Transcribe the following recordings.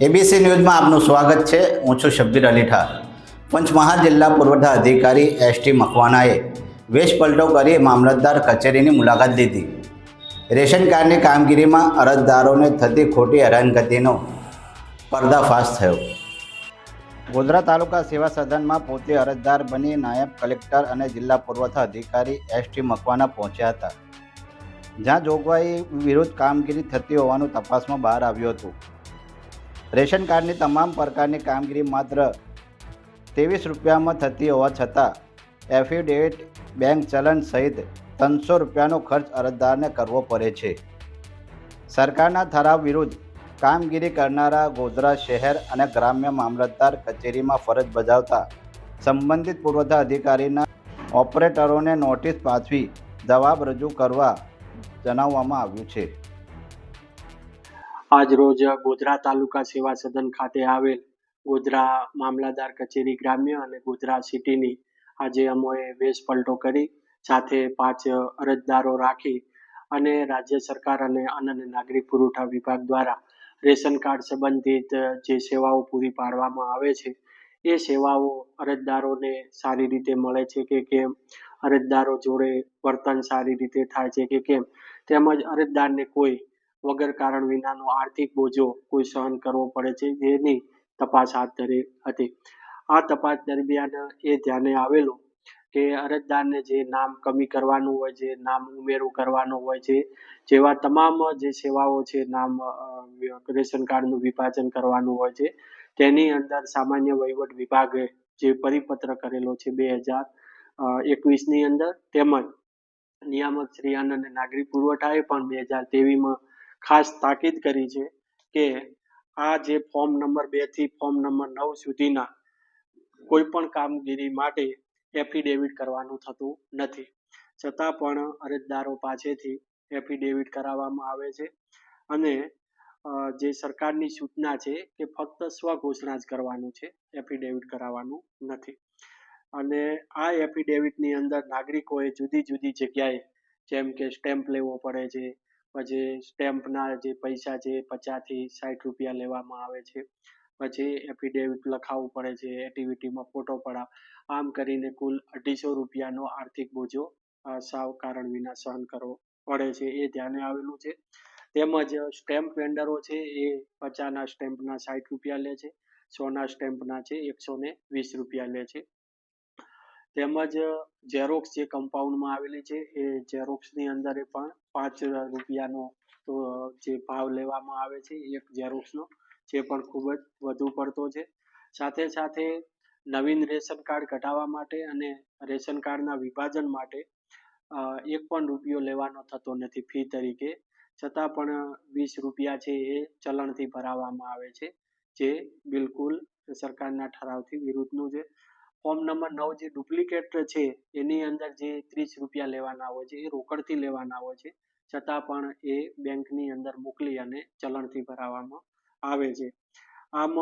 ABC ન્યૂઝમાં આપનું સ્વાગત છે. હું છું શબ્બીર અલી પંચમહાલ જિલ્લા પુરવઠા અધિકારી એસ ટી મકવાનાએ વેશ પલટો કરી મામલતદાર કચેરીની મુલાકાત લીધી. રેશન કાર્ડની કામગીરીમાં અરજદારોને થતી ખોટી હેરાનગતિનો પર્દાફાશ થયો. ગોધરા તાલુકા સેવા સદનમાં પોતે અરજદાર બની નાયબ કલેક્ટર અને જિલ્લા પુરવઠા અધિકારી એસ ટી મકવાના પહોંચ્યા હતા. જ્યાં જોગવાઈ વિરુદ્ધ કામગીરી થતી હોવાનું તપાસમાં બહાર આવ્યું હતું. રેશન કાર્ડની તમામ પ્રકારની કામગીરી માત્ર ત્રેવીસ રૂપિયામાં થતી હોવા છતાં, એફિડેવિટ બેંક ચલણ સહિત ત્રણસો રૂપિયાનો ખર્ચ અરજદારને કરવો પડે છે. સરકારના ઠરાવ વિરુદ્ધ કામગીરી કરનારા ગોધરા શહેર અને ગ્રામ્ય મામલતદાર કચેરીમાં ફરજ બજાવતા સંબંધિત પુરવઠા અધિકારીના ઓપરેટરોને નોટિસ પાઠવી જવાબ રજૂ કરવા જણાવવામાં આવ્યું છે. આજ રોજ ગોધરા તાલુકા સેવા સદન ખાતે આવેલ ગોધરા મામલાદાર કચેરી ગ્રામ્ય અને ગોધરા સિટીની આજે અમોએ વેશ પલટો કરી, સાથે પાંચ અરજદારો રાખી અને રાજ્ય સરકાર અને અન્ન અને નાગરિક પુરવઠા વિભાગ દ્વારા રેશન કાર્ડ સંબંધિત જે સેવાઓ પૂરી પાડવામાં આવે છે, એ સેવાઓ અરજદારોને સારી રીતે મળે છે કે કેમ? અરજદારો જોડે વર્તન સારી રીતે થાય છે કે કેમ? તેમજ અરજદારને કોઈ વગર કારણ વિનાનો આર્થિક બોજો કોઈ સહન કરવો પડે છે, જેની તપાસ હાથ ધરી હતી. આ તપાસ દરમિયાન એ ધ્યાને આવેલું કે અરજદારને જે નામ કમી કરવાનું હોય છે નામ ઉમેરું કરવાનું હોય છે જેવા તમામ જે સેવાઓ છે, નામ રેશન કાર્ડનું વિભાજન કરવાનું હોય છે, તેની અંદર સામાન્ય વહીવટ વિભાગે જે પરિપત્ર કરેલો છે બે હજાર એકવીસની અંદર તેમજ નિયામક શ્રી અન્ન અને નાગરિક પુરવઠાએ પણ બે હજાર તેવીસમાં ખાસ તાકીદ કરી છે કે આ જે ફોર્મ નંબર બેથી ફોર્મ નંબર નવ સુધીના કોઈ પણ કામગીરી માટે એફિડેવિટ કરવાનું થતું નથી. છતાં પણ અરજદારો પાસેથી એફિડેવિટ કરાવવામાં આવે છે અને જે સરકારની સૂચના છે કે ફક્ત સ્વઘોષણા જ કરવાનું છે, એફિડેવિટ કરાવવાનું નથી. અને આ એફિડેવિટની અંદર નાગરિકોએ જુદી જુદી જગ્યાએ જેમ કે સ્ટેમ્પ લેવો પડે છે પછી સ્ટેમ્પના જે પૈસા છે પચાસથી સાઠ રૂપિયા લેવામાં આવે છે. પછી એફિડેવિટ લખાવવું પડે છે એક્ટિવિટીમાં ફોટો પડાવ. આમ કરીને કુલ અઢીસો રૂપિયાનો આર્થિક બોજો સાવ કારણ વિના સહન કરવો પડે છે, એ ધ્યાને આવેલું છે. તેમજ સ્ટેમ્પ વેન્ડરો છે એ પચાસના સ્ટેમ્પના સાઠ રૂપિયા લે છે, સોના સ્ટેમ્પના છે એકસો ને વીસ રૂપિયા લે છે. તેમજ ઝેરોક્સ જે કમ્પાઉન્ડમાં આવેલી છે, એ ઝેરોક્ષની અંદર પણ પાંચ રૂપિયાનો જે ભાવ લેવામાં આવે છે, એક ઝેરોક્ષનો જે પણ ખૂબ જ વધુ પડતો છે. સાથે સાથે નવીન રેશન કાર્ડ કઢાવવા માટે અને રેશન કાર્ડના વિભાજન માટે એક પણ રૂપિયો લેવાનો થતો નથી ફી તરીકે. છતાં પણ વીસ રૂપિયા છે એ ચલણથી ભરાવવામાં આવે છે, જે બિલકુલ સરકારના ઠરાવથી વિરુદ્ધનું છે. ફોર્મ નંબર નવ જે ડુપ્લિકેટ છે, એની અંદર જે ત્રીસ રૂપિયા લેવાના હોય છે, એ રોકડથી લેવાના હોય છે. છતાં પણ એ બેંકની અંદર મોકલી અને ચલણથી ભરાવવામાં આવે છે. આમ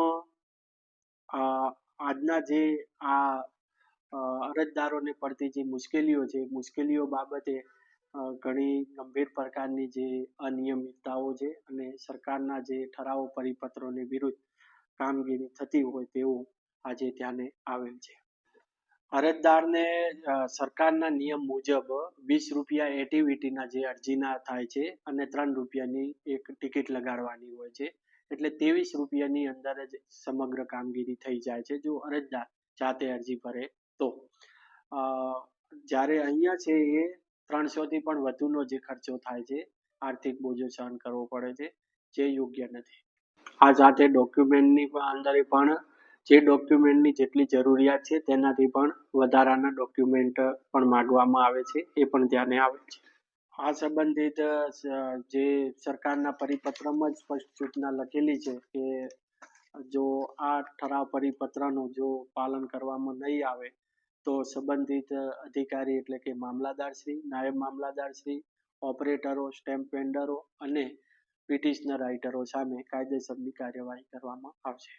આજના જે આ અરજદારોને પડતી જે મુશ્કેલીઓ છે મુશ્કેલીઓ બાબતે ઘણી ગંભીર પ્રકારની જે અનિયમિતતાઓ છે અને સરકારના જે ઠરાવો પરિપત્રોની વિરુદ્ધ કામગીરી થતી હોય તેવું આજે ધ્યાને આવેલ છે. અરજદારને સરકારના નિયમ મુજબ વીસ રૂપિયા એટીવીટીના જે અરજીના થાય છે અને ત્રણ રૂપિયાની એક ટિકિટ લગાડવાની હોય છે. એટલે ત્રેવીસ રૂપિયાની અંદર જ સમગ્ર કામગીરી થઈ જાય છે જો અરજદાર જાતે અરજી ભરે તો. જ્યારે અહીંયા છે એ ત્રણસોથી પણ વધુનો જે ખર્ચો થાય છે, આર્થિક બોજો સહન કરવો પડે છે, જે યોગ્ય નથી. આ સાથે ડોક્યુમેન્ટની અંદર પણ જે ડોક્યુમેન્ટની જેટલી જરૂરિયાત છે, તેનાથી પણ વધારાના ડોક્યુમેન્ટ પણ માંગવામાં આવે છે, એ પણ ધ્યાને આવે છે. આ સંબંધિત જે સરકારના પરિપત્રમાં જ સ્પષ્ટ સૂચના લખેલી છે કે જો આ ઠરાવ પરિપત્રનું જો પાલન કરવામાં નહીં આવે, તો સંબંધિત અધિકારી એટલે કે મામલાદારશ્રી નાયબ મામલાદારશ્રી ઓપરેટરો સ્ટેમ્પ વેન્ડરો અને પિટિશનર રાઇટરો સામે કાયદેસરની કાર્યવાહી કરવામાં આવશે.